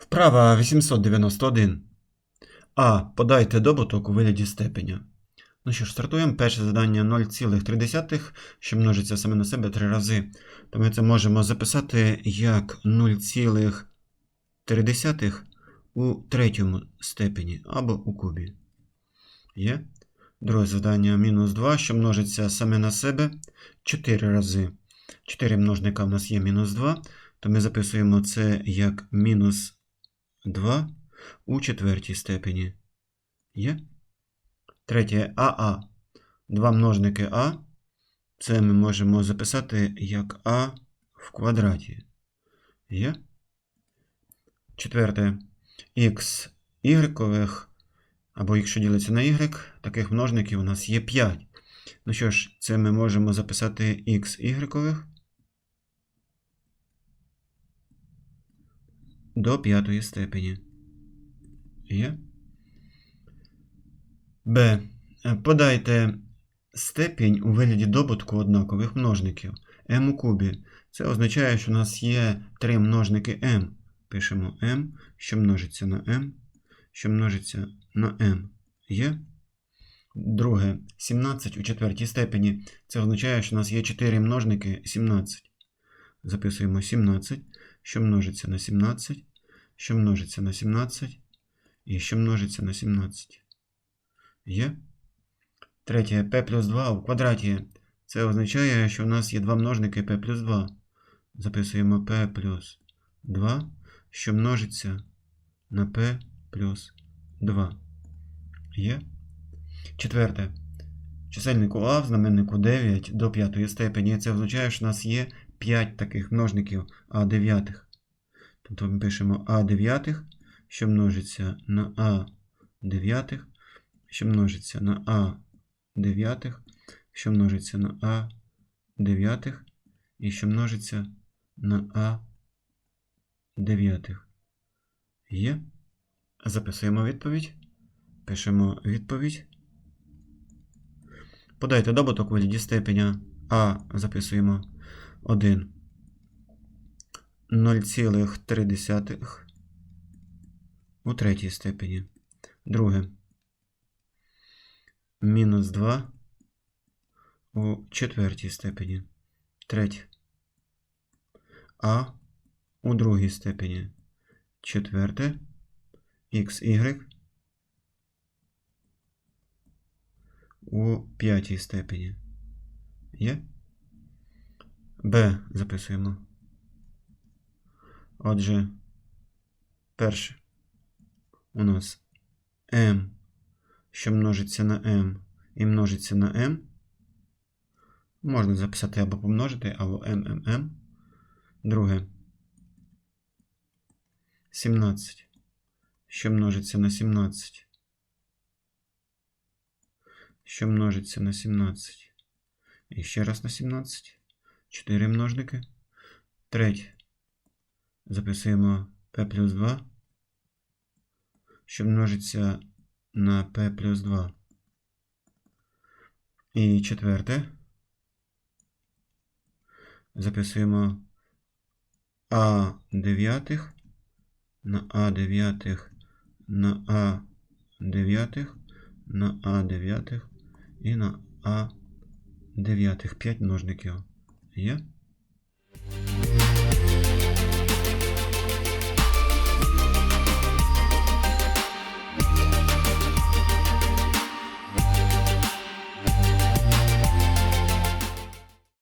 Вправа 891. А. Подайте добуток у вигляді степеня. Ну що ж, стартуємо. Перше завдання 0,3, що множиться саме на себе три рази. То ми це можемо записати як 0,3 у третьому степені або у кубі. Є. Друге завдання мінус 2, що множиться саме на себе 4 рази. 4 множника в нас є мінус 2, то ми записуємо це як мінус 2 у четвертій степені. Є? Третє АА. Два множники А. Це ми можемо записати як А в квадраті. Є? Четверте х ігрекових, або якщо ділиться на y, таких множників у нас є 5. Ну що ж, це ми можемо записати х ігрекових до п'ятої степені. Є? Б. Подайте степінь у вигляді добутку однакових множників m у кубі. Це означає, що у нас є три множники m. Пишемо m, що множиться на m, що множиться на m. Є? Друге, 17 у четвертій степені. Це означає, що у нас є 4 множники 17. Записуємо 17, що множиться на 17, що множиться на 17 і що множиться на 17. Є? Третє p плюс 2 у квадраті. Це означає, що у нас є два множники p плюс 2. Записуємо p плюс 2, що множиться на p плюс 2. Є? Четверте. Чисельнику А в знаменнику 9 до п'ятої степені. Це означає, що у нас є 5 таких множників А дев'ятих. Тобто ми пишемо А дев'ятих, що множиться на А дев'ятих, що множиться на А дев'ятих, що множиться на А дев'ятих і що множиться на А дев'ятих. Є. Записуємо відповідь. Пишемо відповідь. Подайте добуток у вигляді степеня А записуємо 1. 0,3 у третій степені. Друге. Мінус 2 у четвертій степені. Третє. А у другій степені. Четверте. XY у п'ятій степені. Є? Б записуємо. Отже, перше у нас m, що множиться на m і множиться на m. Можна записати або помножити, або MMM. Друге. 17, що множиться на 17. Що множиться на 17. І ще раз на 17. 4 множники. Третє. Записуємо p плюс 2, що множиться на p плюс 2. І четверте. Записуємо а дев'ятих на а дев'ятих на а дев'ятих на а дев'ятих і на а дев'ятих. 5 множників. Є?